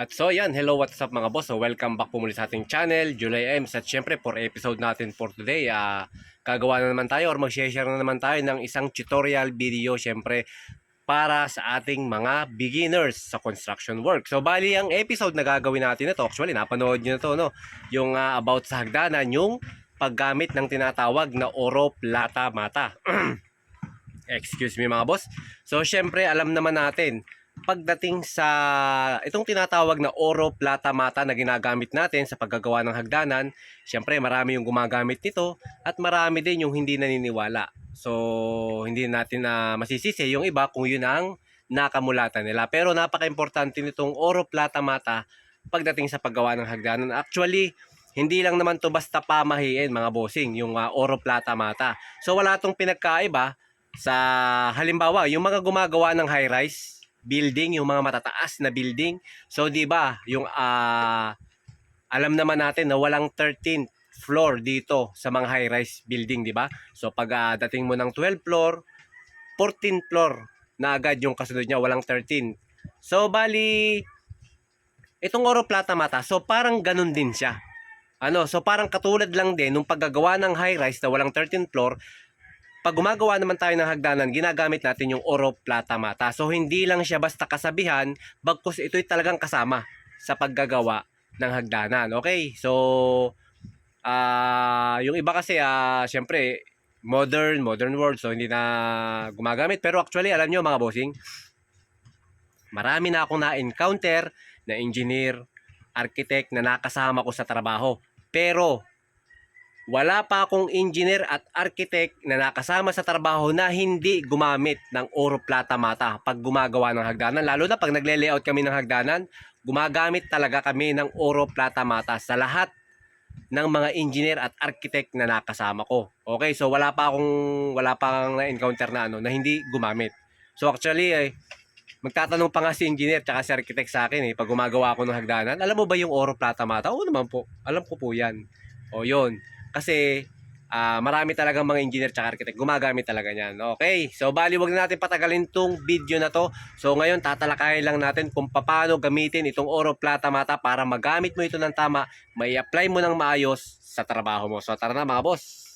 At so yan, hello what's up mga boss. So welcome back po muli sa ating channel, July Ems. At syempre for episode natin for today, ah gagawa na naman tayo or mag-share na naman tayo ng isang tutorial video syempre para sa ating mga beginners sa construction work. So bali ang episode na gagawin natin ito, actually napanood nyo na to, no? yung ah, about sa hagdanan, yung paggamit ng tinatawag na oro plata mata. Excuse me mga boss. So syempre alam naman natin pagdating sa itong tinatawag na oro plata mata na ginagamit natin sa paggagawa ng hagdanan, syempre marami yung gumagamit nito at marami din yung hindi naniniwala. So hindi natin na masisisi yung iba kung yun ang nakamulatan nila. Pero napaka-importante nitong oro plata mata pagdating sa paggawa ng hagdanan. Actually, hindi lang naman to basta pamahiin mga bossing, yung uh, oro plata mata. So wala tong pinagkaiba sa halimbawa, yung mga gumagawa ng high-rise building, yung mga matataas na building. So, di ba, yung ah, alam naman natin na walang 13th floor dito sa mga high-rise building, di ba? So, pag ah, dating mo ng 12 floor, 14th floor na agad yung kasunod niya, walang 13. So, bali, itong oro plata mata, so parang ganun din siya. Ano, so parang katulad lang din nung paggagawa ng high-rise na walang 13th floor, pag gumagawa naman tayo ng hagdanan, ginagamit natin yung oro plata mata. So hindi lang siya basta kasabihan, bagkus ito'y talagang kasama sa paggagawa ng hagdanan. Okay? So ah yung iba kasi ah syempre modern, modern world so hindi na gumagamit pero actually alam nyo mga bossing, marami na akong na-encounter na engineer, architect na nakasama ko sa trabaho. Pero wala pa akong engineer at architect na nakasama sa trabaho na hindi gumamit ng oro plata mata pag gumagawa ng hagdanan. Lalo na pag nagle-layout kami ng hagdanan, gumagamit talaga kami ng oro plata mata sa lahat ng mga engineer at architect na nakasama ko. Okay, so wala pa akong wala pang na-encounter na ano na hindi gumamit. So actually eh, magtatanong pa nga si engineer at si architect sa akin eh pag gumagawa ako ng hagdanan, alam mo ba yung oro plata mata? Oo naman po. Alam ko po 'yan. O 'yun. Kasi ah, marami talagang mga engineer at architect gumagamit talaga niyan. Okay. So bali wag na natin patagalin tong video na to. So ngayon tatalakayin lang natin kung paano gamitin itong oro plata mata para magamit mo ito ng tama, may apply mo ng maayos sa trabaho mo. So tara na mga boss.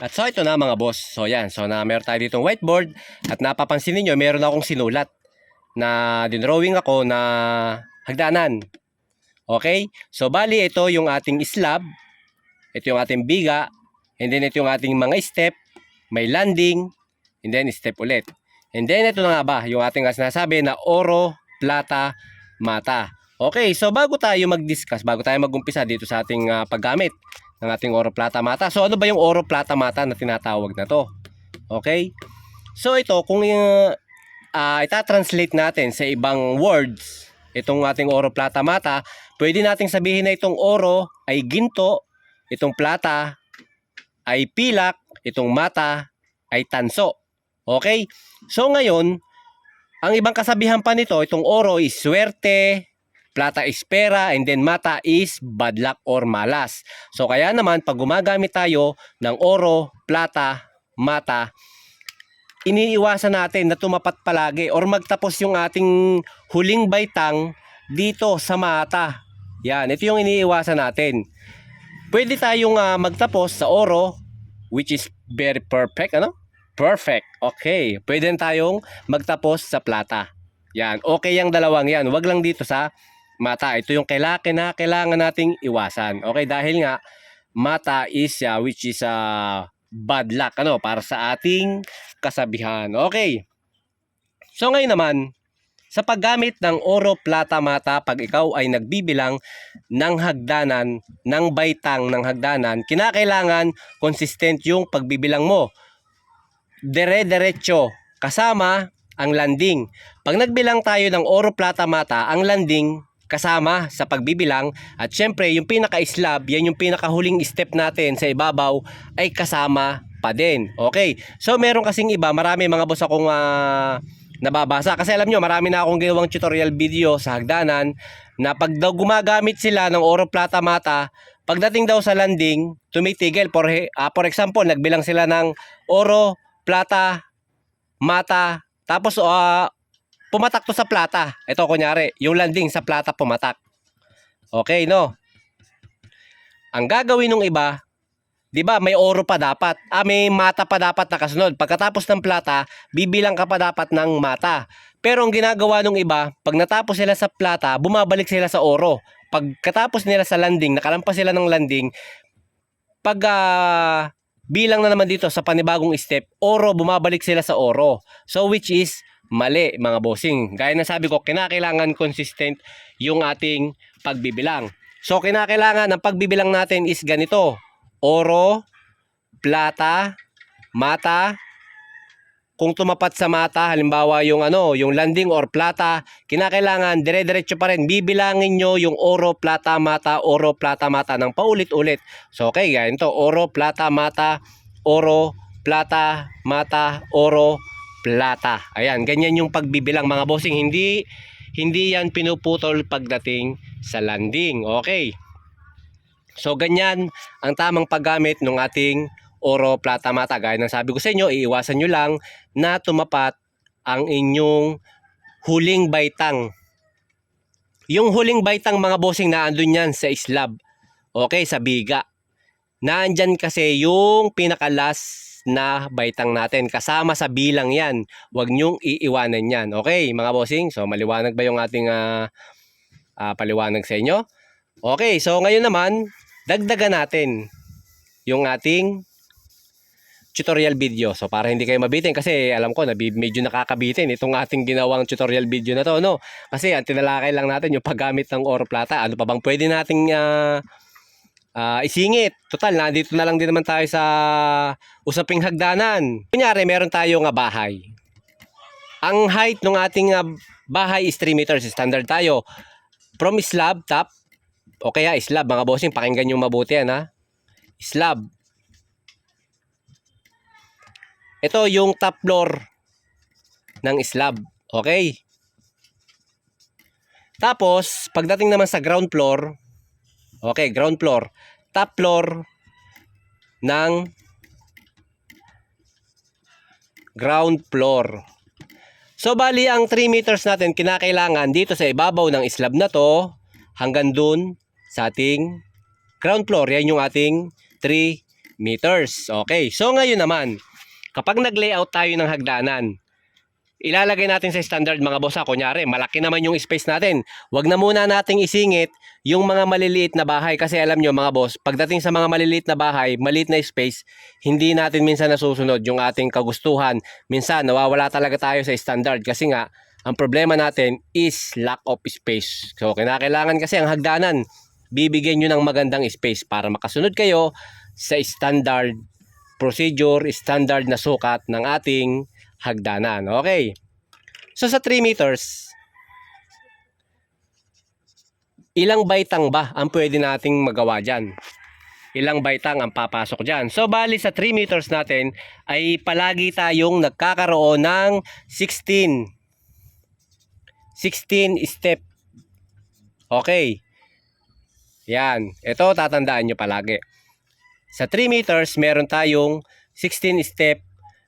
At so ito na mga boss. So yan, so na meron tayo ditong whiteboard at napapansin niyo meron akong sinulat na dinrawing ako na hagdanan. Okay? So bali ito yung ating slab, ito yung ating biga, and then ito yung ating mga step, may landing, and then step ulit. And then ito na nga ba, yung ating sinasabi na oro, plata, mata. Okay, so bago tayo mag-discuss, bago tayo mag-umpisa dito sa ating ah, paggamit ng ating oro, plata, mata. So ano ba yung oro, plata, mata na tinatawag na to? Okay? So ito, kung uh, uh, ita-translate natin sa ibang words, itong ating oro, plata, mata, pwede nating sabihin na itong oro ay ginto, itong plata ay pilak, itong mata ay tanso. Okay? So ngayon, ang ibang kasabihan pa nito, itong oro is swerte, plata is pera, and then mata is bad luck or malas. So kaya naman, pag gumagamit tayo ng oro, plata, mata, iniiwasan natin na tumapat palagi or magtapos yung ating huling baitang dito sa mata. Yan, ito yung iniiwasan natin. Pwede tayong ah, magtapos sa oro, which is very perfect, ano? Perfect. Okay. Pwede tayong magtapos sa plata. Yan. Okay yung dalawang yan. Wag lang dito sa mata. Ito yung kailangan na kailangan nating iwasan. Okay, dahil nga mata is uh, which is uh, bad luck ano para sa ating kasabihan. Okay. So ngayon naman sa paggamit ng oro, plata, mata pag ikaw ay nagbibilang ng hagdanan, ng baitang ng hagdanan, kinakailangan consistent yung pagbibilang mo. Dire-diretso kasama ang landing. Pag nagbilang tayo ng oro, plata, mata, ang landing kasama sa pagbibilang at syempre yung pinaka-slab, yan yung pinakahuling step natin sa ibabaw ay kasama pa din. Okay. So meron kasing iba, marami mga boss akong ah, nababasa kasi alam nyo, marami na akong ginawang tutorial video sa hagdanan na pag daw gumagamit sila ng oro plata mata, pagdating daw sa landing, tumitigil. For, ah, for example, nagbilang sila ng oro, plata, mata, tapos ah, pumatak to sa plata. Ito kunyari, yung landing sa plata pumatak. Okay, no? Ang gagawin ng iba, 'di ba, may oro pa dapat. Ah, may mata pa dapat na kasunod. Pagkatapos ng plata, bibilang ka pa dapat ng mata. Pero ang ginagawa ng iba, pag natapos sila sa plata, bumabalik sila sa oro. Pagkatapos nila sa landing, nakalampas sila ng landing, pag ah, bilang na naman dito sa panibagong step, oro, bumabalik sila sa oro. So which is mali mga bossing. Gaya na sabi ko, kinakailangan consistent yung ating pagbibilang. So kinakailangan ang pagbibilang natin is ganito. Oro, plata, mata. Kung tumapat sa mata, halimbawa yung ano, yung landing or plata, kinakailangan dire-diretso pa rin. Bibilangin nyo yung oro, plata, mata, oro, plata, mata ng paulit-ulit. So okay, ganito. Oro, plata, mata, oro, plata, mata, oro, plata. Ayan, ganyan yung pagbibilang mga bossing. Hindi hindi yan pinuputol pagdating sa landing. Okay. So ganyan ang tamang paggamit ng ating oro, plata, mata. Gaya ng sabi ko sa inyo, iiwasan nyo lang na tumapat ang inyong huling baitang. Yung huling baitang mga bossing na andun yan sa slab. Okay, sa biga. Nandyan kasi yung pinakalas na baitang natin. Kasama sa bilang yan. Huwag nyong iiwanan yan. Okay, mga bossing? So, maliwanag ba yung ating ah, ah, paliwanag sa inyo? Okay, so ngayon naman, dagdagan natin yung ating tutorial video. So para hindi kayo mabitin kasi alam ko na medyo nakakabitin itong ating ginawang tutorial video na to, no? Kasi ang tinalakay lang natin yung paggamit ng oro plata. Ano pa bang pwede nating ah, ah, isingit? Total, nandito na lang din naman tayo sa usaping hagdanan. Kunyari, meron tayo nga bahay. Ang height ng ating ah, bahay is 3 meters. Standard tayo. From slab, top, o kaya slab, mga bossing, pakinggan nyo mabuti yan ha. Slab. Ito yung top floor ng slab. Okay? Tapos, pagdating naman sa ground floor, okay, ground floor, top floor ng ground floor. So, bali, ang 3 meters natin kinakailangan dito sa ibabaw ng slab na to hanggang dun sa ating ground floor. Yan yung ating 3 meters. Okay, so ngayon naman, kapag nag-layout tayo ng hagdanan, ilalagay natin sa standard mga boss ha. Kunyari, malaki naman yung space natin. Huwag na muna nating isingit yung mga maliliit na bahay. Kasi alam nyo mga boss, pagdating sa mga maliliit na bahay, maliit na space, hindi natin minsan nasusunod yung ating kagustuhan. Minsan, nawawala talaga tayo sa standard. Kasi nga, ang problema natin is lack of space. So, kinakailangan kasi ang hagdanan, bibigyan nyo ng magandang space para makasunod kayo sa standard procedure, standard na sukat ng ating hagdanan. Okay. So sa 3 meters, ilang baitang ba ang pwede nating magawa dyan? Ilang baitang ang papasok dyan? So bali sa 3 meters natin ay palagi tayong nagkakaroon ng 16 16 step. Okay. Yan. Ito tatandaan nyo palagi. Sa 3 meters, meron tayong 16 step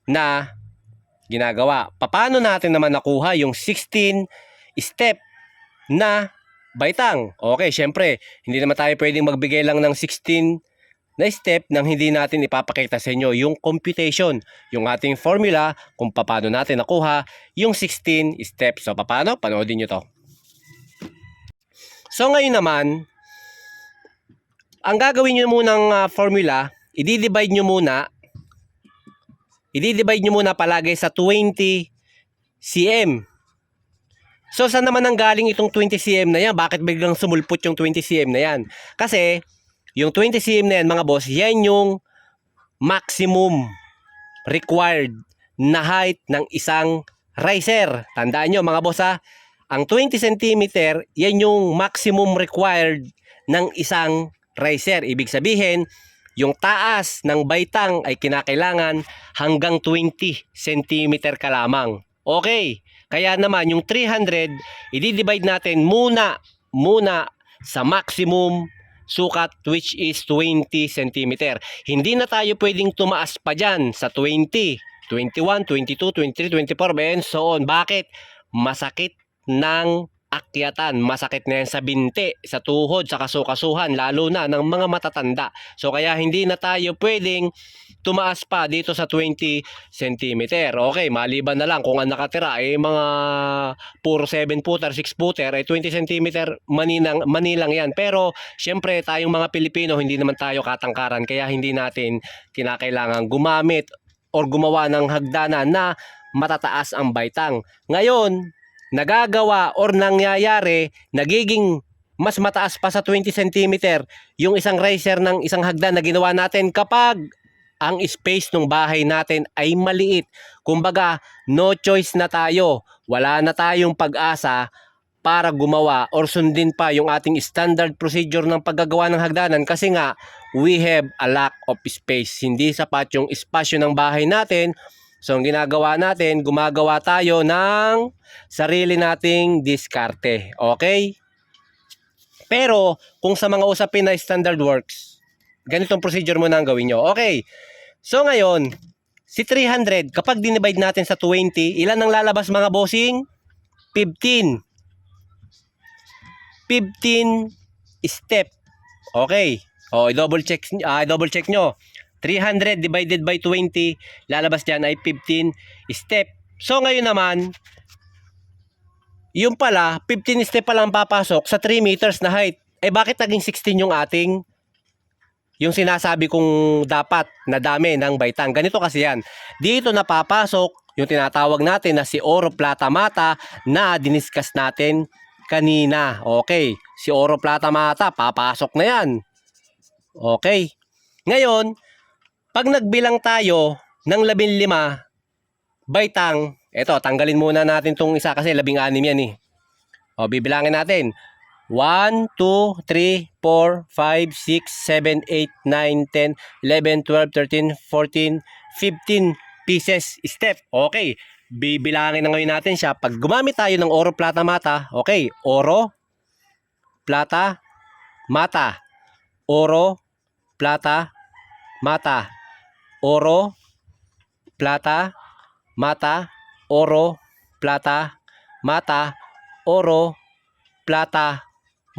na ginagawa. Paano natin naman nakuha yung 16 step na baitang? Okay, syempre, hindi naman tayo pwedeng magbigay lang ng 16 na step nang hindi natin ipapakita sa inyo yung computation, yung ating formula kung paano natin nakuha yung 16 steps. So, paano? Panoodin nyo to. So, ngayon naman, ang gagawin nyo munang ah, formula, i-divide nyo muna, i-divide nyo muna palagi sa 20 cm. So, saan naman ang galing itong 20 cm na yan? Bakit biglang sumulpot yung 20 cm na yan? Kasi, yung 20 cm na yan, mga boss, yan yung maximum required na height ng isang riser. Tandaan nyo, mga boss ha, ang 20 cm, yan yung maximum required ng isang riser. Ibig sabihin, yung taas ng baitang ay kinakailangan hanggang 20 cm ka lamang. Okay, kaya naman yung 300, i-divide natin muna, muna sa maximum sukat which is 20 cm. Hindi na tayo pwedeng tumaas pa dyan sa 20, 21, 22, 23, 24, and so on. Bakit? Masakit ng akyatan. Masakit na yan sa binti, sa tuhod, sa kasukasuhan, lalo na ng mga matatanda. So kaya hindi na tayo pwedeng tumaas pa dito sa 20 cm. Okay, maliban na lang kung ang nakatira ay mga puro 7 footer, 6 footer, ay 20 cm maninang, manilang yan. Pero syempre tayong mga Pilipino hindi naman tayo katangkaran kaya hindi natin kinakailangan gumamit or gumawa ng hagdanan na matataas ang baitang. Ngayon, nagagawa or nangyayari, nagiging mas mataas pa sa 20 cm yung isang riser ng isang hagdan na ginawa natin kapag ang space ng bahay natin ay maliit. Kumbaga, no choice na tayo. Wala na tayong pag-asa para gumawa or sundin pa yung ating standard procedure ng paggagawa ng hagdanan kasi nga we have a lack of space. Hindi sapat yung espasyo ng bahay natin. So, ang ginagawa natin, gumagawa tayo ng sarili nating diskarte. Okay? Pero, kung sa mga usapin na standard works, ganitong procedure mo na ang gawin nyo. Okay. So, ngayon, si 300, kapag dinivide natin sa 20, ilan ang lalabas mga bossing? 15. 15 step. Okay. O, i-double check, ah, double check nyo. 300 divided by 20, lalabas dyan ay 15 step. So, ngayon naman, yung pala, 15 step pa lang papasok sa 3 meters na height. Eh, bakit naging 16 yung ating yung sinasabi kong dapat na dami ng baitang. Ganito kasi yan. Dito napapasok yung tinatawag natin na si Oro Plata Mata na diniscuss natin kanina. Okay. Si Oro Plata Mata, papasok na yan. Okay. Ngayon, pag nagbilang tayo ng 15 baitang, eto, tanggalin muna natin tong isa kasi 16 yan eh. O, bibilangin natin. 1, 2, 3, 4, 5, 6, 7, 8, 9, 10, 11, 12, 13, 14, 15 pieces step. Okay. Bibilangin na ngayon natin siya. Pag gumamit tayo ng oro, plata, mata. Okay. Oro, plata, mata. Oro, plata, mata. Oro, plata, mata. Oro, plata, mata. Oro, plata,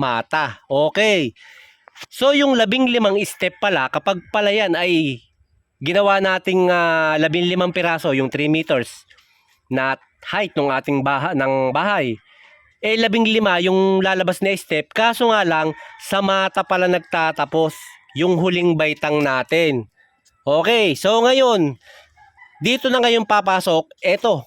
mata. Okay. So yung labing limang step pala, kapag pala yan ay ginawa nating uh, labing limang piraso, yung 3 meters na height ng ating baha, ng bahay, eh labing lima yung lalabas na step, kaso nga lang, sa mata pala nagtatapos yung huling baitang natin. Okay, so ngayon, dito na ngayon papasok, eto.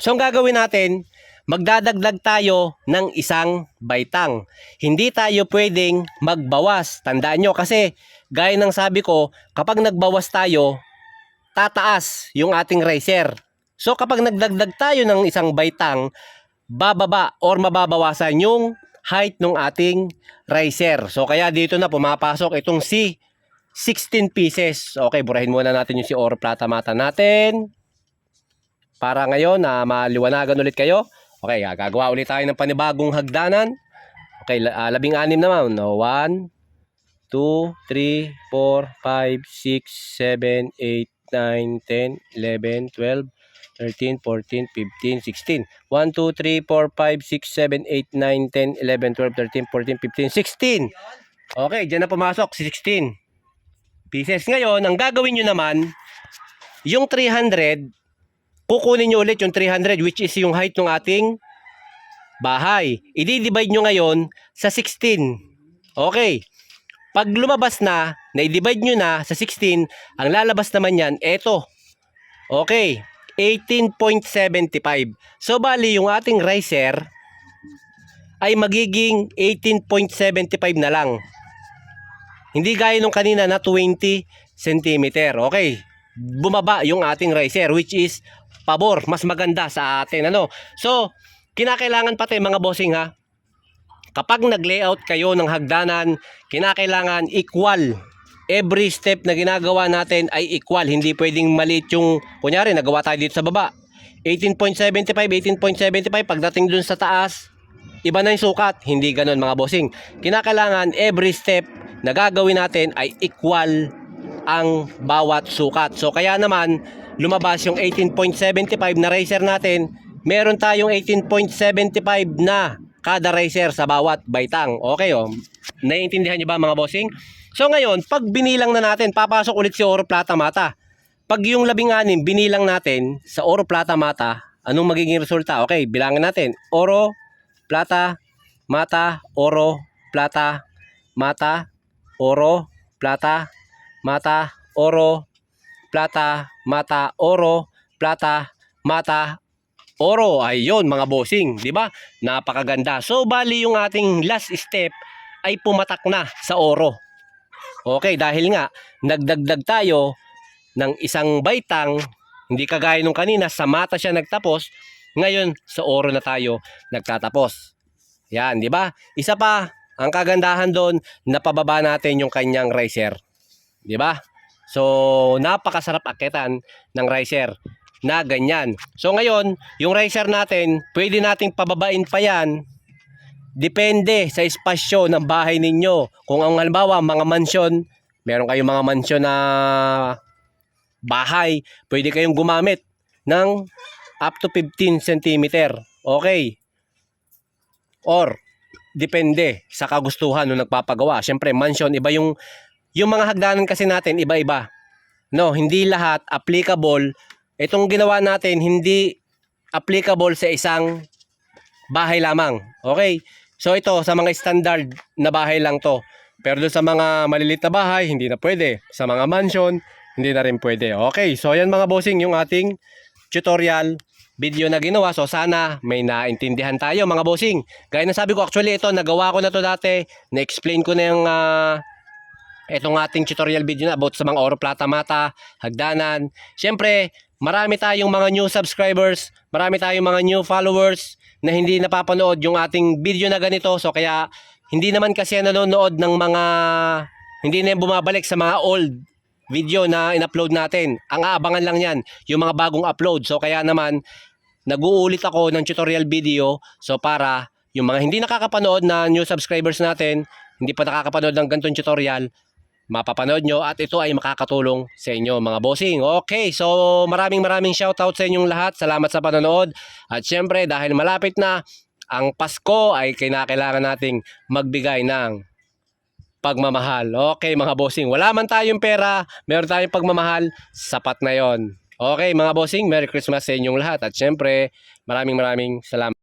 So ang gagawin natin, magdadagdag tayo ng isang baitang. Hindi tayo pwedeng magbawas. Tandaan nyo kasi gaya ng sabi ko, kapag nagbawas tayo, tataas yung ating riser. So kapag nagdagdag tayo ng isang baitang, bababa or mababawasan yung height ng ating riser. So kaya dito na pumapasok itong si 16 pieces. Okay, burahin muna natin yung si oro plata mata natin. Para ngayon na maliwanagan ulit kayo. Okay, ah, gagawa ulit tayo ng panibagong hagdanan. Okay, uh, labing anim naman. No, 1, 2, 3, 4, 5, 6, 7, 8, 9, 10, 11, 12, 13, 14, 15, 16. 1, 2, 3, 4, 5, 6, 7, 8, 9, 10, 11, 12, 13, 14, 15, 16. Okay, dyan na pumasok si 16 pieces. Ngayon, ang gagawin nyo naman, yung 300, kukunin nyo ulit yung 300 which is yung height ng ating bahay. I-divide nyo ngayon sa 16. Okay. Pag lumabas na, na-divide nyo na sa 16, ang lalabas naman yan, eto. Okay. 18.75. So, bali, yung ating riser ay magiging 18.75 na lang. Hindi gaya nung kanina na 20 cm. Okay. Bumaba yung ating riser which is pabor, mas maganda sa atin ano. So, kinakailangan pati mga bossing ha. Kapag nag-layout kayo ng hagdanan, kinakailangan equal. Every step na ginagawa natin ay equal. Hindi pwedeng maliit yung, kunyari, nagawa tayo dito sa baba. 18.75, 18.75, pagdating dun sa taas, iba na yung sukat. Hindi ganun mga bossing. Kinakailangan every step na gagawin natin ay equal ang bawat sukat. So kaya naman lumabas yung 18.75 na racer natin. Meron tayong 18.75 na kada racer sa bawat baitang. Okay oh. Naiintindihan niyo ba mga bossing? So ngayon, pag binilang na natin, papasok ulit si Oro Plata Mata. Pag yung labing anim, binilang natin sa Oro Plata Mata, anong magiging resulta? Okay, bilangin natin. Oro, Plata, Mata, Oro, Plata, Mata, Oro, Plata, Mata, Oro, Plata, Mata, Oro, Plata, Mata, Oro. Ayun mga bossing, di ba? Napakaganda. So bali yung ating last step ay pumatak na sa oro. Okay, dahil nga nagdagdag tayo ng isang baitang, hindi kagaya nung kanina, sa mata siya nagtapos, ngayon sa oro na tayo nagtatapos. Yan, di ba? Isa pa, ang kagandahan doon, napababa natin yung kanyang riser. Di ba? So, napakasarap akitan ng riser na ganyan. So ngayon, yung riser natin, pwede nating pababain pa yan Depende sa espasyo ng bahay ninyo. Kung ang halimbawa, mga mansyon, meron kayong mga mansyon na bahay, pwede kayong gumamit ng up to 15 cm. Okay. Or, depende sa kagustuhan ng nagpapagawa. Siyempre, mansyon, iba yung, yung mga hagdanan kasi natin, iba-iba. No, hindi lahat applicable. Itong ginawa natin, hindi applicable sa isang bahay lamang. Okay? So ito, sa mga standard na bahay lang to. Pero doon sa mga malilit na bahay, hindi na pwede. Sa mga mansion, hindi na rin pwede. Okay, so yan mga bossing, yung ating tutorial video na ginawa. So sana may naintindihan tayo mga bossing. Gaya na sabi ko, actually ito, nagawa ko na to dati. Na-explain ko na yung ah, itong ating tutorial video na about sa mga oro plata mata, hagdanan. Siyempre, marami tayong mga new subscribers, marami tayong mga new followers na hindi napapanood yung ating video na ganito. So kaya hindi naman kasi nanonood ng mga hindi na bumabalik sa mga old video na in-upload natin. Ang aabangan lang yan, yung mga bagong upload. So kaya naman, nag-uulit ako ng tutorial video. So para yung mga hindi nakakapanood na new subscribers natin, hindi pa nakakapanood ng ganitong tutorial, mapapanood nyo at ito ay makakatulong sa inyo mga bossing. Okay, so maraming maraming shoutout sa inyong lahat. Salamat sa panonood. At syempre dahil malapit na ang Pasko ay kinakailangan nating magbigay ng pagmamahal. Okay mga bossing, wala man tayong pera, meron tayong pagmamahal, sapat na yon. Okay mga bossing, Merry Christmas sa inyong lahat. At syempre, maraming maraming salamat.